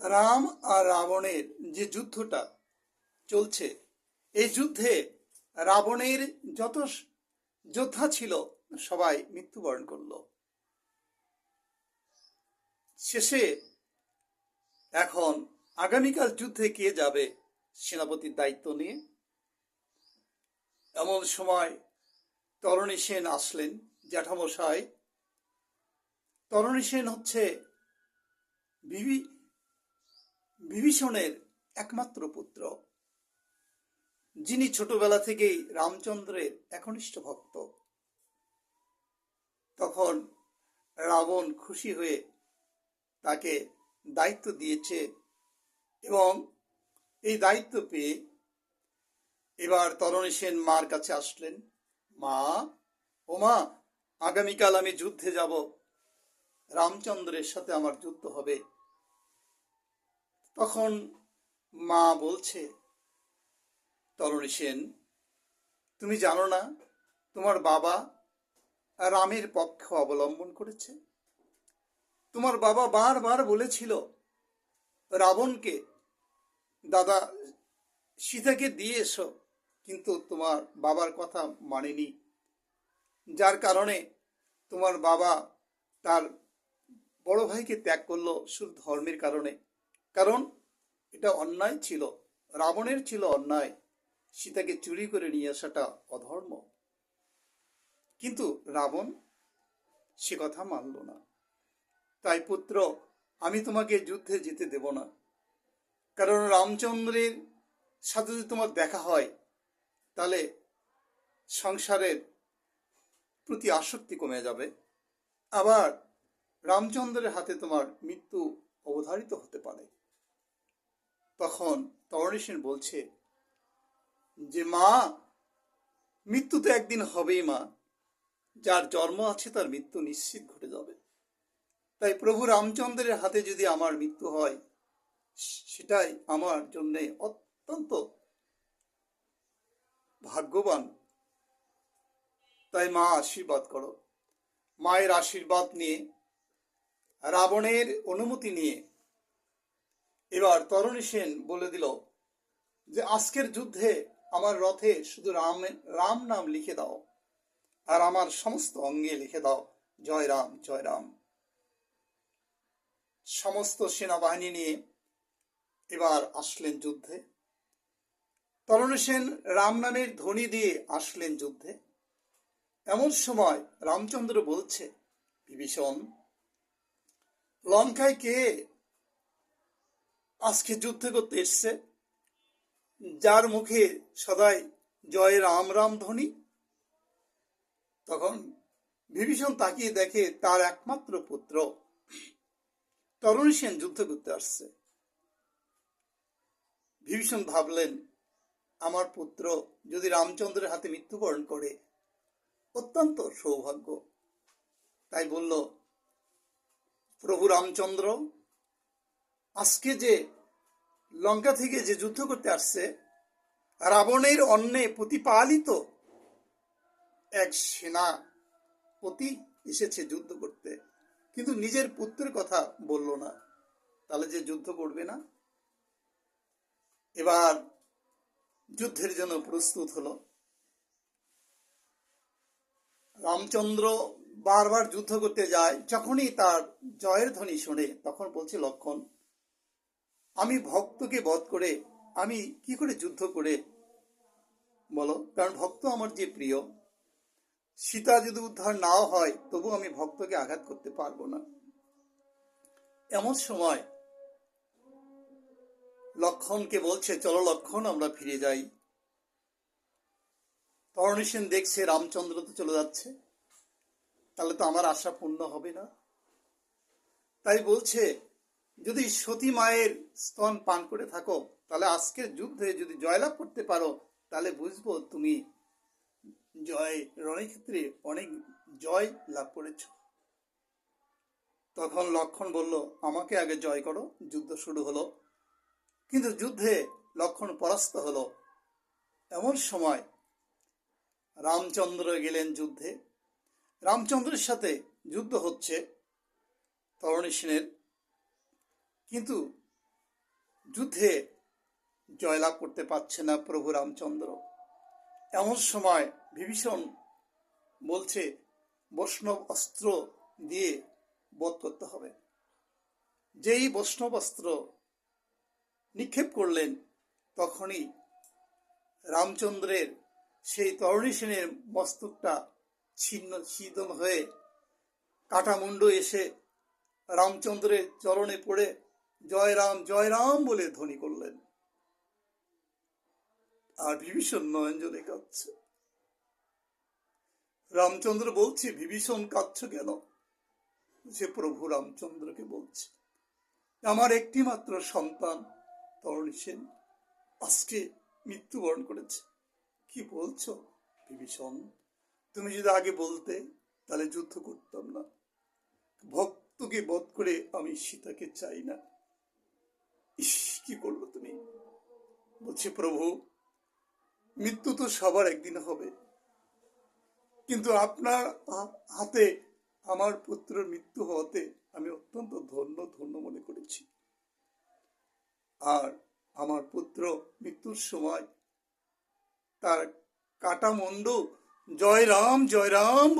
রাম আর রাবণের যে যুদ্ধটা চলছে, এই যুদ্ধে রাবণের যত যোদ্ধা ছিল, সবাই মৃত্যুবরণ করল। শেষে এখন আগামীকাল যুদ্ধে কে যাবে সেনাপতির দায়িত্ব নিয়ে? এমন সময় তরণী সেন আসলেন জ্যাঠামশাই তরণী সেন হচ্ছে বিবি বিভীষণের একমাত্র পুত্র, যিনি ছোটবেলা থেকেই রামচন্দ্রের একনিষ্ঠ ভক্ত। তখন রাবণ খুশি হয়ে তাকে দায়িত্ব দিয়েছে এবং এই দায়িত্ব পেয়ে এবার তরণী সেন মার কাছে আসলেন। মা, ও মা, আগামীকাল আমি যুদ্ধে যাব। রামচন্দ্রের সাথে আমার যুদ্ধ হবে। তখন মা বলছে, তরণী সেন, তুমি জানো না, তোমার বাবা রামের পক্ষ অবলম্বন করেছে। তোমার বাবা বারবার বলেছিল, রাবণকে, দাদা, সীতাকে দিয়ে এসো, কিন্তু তোমার বাবার কথা মানেনি। যার কারণে তোমার বাবা তার বড় ভাইকে ত্যাগ করল শুধু ধর্মের কারণে। কারণ এটা অন্যায় ছিল। রাবণের ছিল অন্যায়। সীতাকে চুরি করে নিয়ে আসাটা অধর্ম। কিন্তু রাবণ সে কথা মানল না। তাই পুত্র, আমি তোমাকে যুদ্ধে যেতে দেব না। কারণ রামচন্দ্রের সাথে যদি তোমার দেখা হয়, তাহলে সংসারের প্রতি আসক্তি কমে যাবে। আবার রামচন্দ্রের হাতে তোমার মৃত্যু অবধারিত হতে পারে। তখন তরণী সেন বলছে যে, মা, মৃত্যু তো একদিন হবেই মা। যার জন্ম আছে তার মৃত্যু নিশ্চিত ঘটে যাবে। তাই প্রভু রামচন্দ্রের হাতে যদি আমার মৃত্যু হয়, সেটাই আমার জন্যে অত্যন্ত ভাগ্যবান। তাই মা, আশীর্বাদ করো। মায়ের আশীর্বাদ নিয়ে, রাবণের অনুমতি নিয়ে এবার তরণী সেন বলে দিল যে, আজকের যুদ্ধে আমার রথে শুধু রাম রাম নাম লিখে দাও আর আমার সমস্ত অঙ্গে লিখে দাও। জয় রাম জয় রাম। সমস্ত সেনাবাহিনী নিয়ে এবার আসলেন যুদ্ধে। তরণী সেন রাম নামের ধ্বনি দিয়ে আসলেন যুদ্ধে। এমন সময় রামচন্দ্র বলছে, বিভীষণ, লঙ্কায় কে আজকে যুদ্ধ করতে এসছে। যার মুখে সদাই জয় রাম রাম ধ্বনি, তখন বিভীষণ তাকিয়ে দেখে তার একমাত্র পুত্র। তরুণী সেন যুদ্ধ করতে আসছে। বিভীষণ ভাবলেন, আমার পুত্র যদি রামচন্দ্রের হাতে মৃত্যুবরণ করে, অত্যন্ত সৌভাগ্য। তাই বলল, প্রভু রামচন্দ্র আজকে যে লঙ্কা থেকে যে যুদ্ধ করতে আসছে, রাবণের অন্নে প্রতিপালিত এক সেনা পতি এসেছে যুদ্ধ করতে। কিন্তু নিজের পুত্রের কথা বলল না। তাহলে যে যুদ্ধ করবে না? এবার যুদ্ধের জন্য প্রস্তুত হলো। রামচন্দ্র বারবার যুদ্ধ করতে যায়, যখনই তার জয়ের ধ্বনি শোনে, তখন বলছে লক্ষণ আমি ভক্তকে বধ করে, আমি কি করে যুদ্ধ করে? বলো, কারণ ভক্ত আমার যে প্রিয়। সীতা যদি উদ্ধার নাও হয় তবু আমি ভক্তকে আঘাত করতে পারব না। এমন সময় লক্ষণকে বলছে, চলো লক্ষণ, আমরা ফিরে যাই। তরণী সেন দেখছে, রামচন্দ্র তো চলে যাচ্ছে। তাহলে তো আমার আশা পূর্ণ হবে না। তাই বলছে যদি সতী মায়ের স্তন পান করে থাকো, তাহলে আজকের যুদ্ধে যদি জয়লাভ করতে পারো, তাহলে বুঝব তুমি জয়, রণক্ষেত্রে অনেক জয় লাভ করেছ। তখন লক্ষণ বলল, আমাকে আগে জয় করো, যুদ্ধ শুরু হলো। কিন্তু যুদ্ধে লক্ষণ পরাস্ত হলো। এমন সময় রামচন্দ্র গেলেন যুদ্ধে। রামচন্দ্রের সাথে যুদ্ধ হচ্ছে। তরণী সেনের কিন্তু যুদ্ধে জয়লাভ করতে পারছে না প্রভু রামচন্দ্র। এমন সময় বিভীষণ বলছে, বৈষ্ণব অস্ত্র দিয়ে বধ করতে হবে। যেই বৈষ্ণব অস্ত্র নিক্ষেপ করলেন, তখনই রামচন্দ্রের সেই তরুণী সেনের মস্তকটা ছিন্ন ছিদন হয়ে কাটামুন্ড এসে রামচন্দ্রের চরণে পড়ে জয় রাম জয় রাম বলে ধ্বনি করলেন। আর বিভীষণ নয়ন জলে কাঁদছে। রামচন্দ্র বলছে, বিভীষণ কাঁদছ কেন? সে প্রভু রামচন্দ্রকে বলছে, আমার একটি মাত্র সন্তান তরণী সেন, আজকে মৃত্যুবরণ করেছে। কি বলছো বিভীষণ? তুমি যদি আগে বলতে, তাহলে যুদ্ধ করতাম না। ভক্তকে বধ করে আমি সীতাকে চাই না। কি করল তুমি? বলছে, প্রভু, মৃত্যু তো সবার একদিন হবে। কিন্তু আপনার হাতে আমার পুত্রের মৃত্যু হওয়াতে আমি অত্যন্ত ধন্য ধন্য মনে করেছি। আর আমার পুত্র মৃত্যুর সময় তার কাটা মন্ড জয় রাম জয় রাম!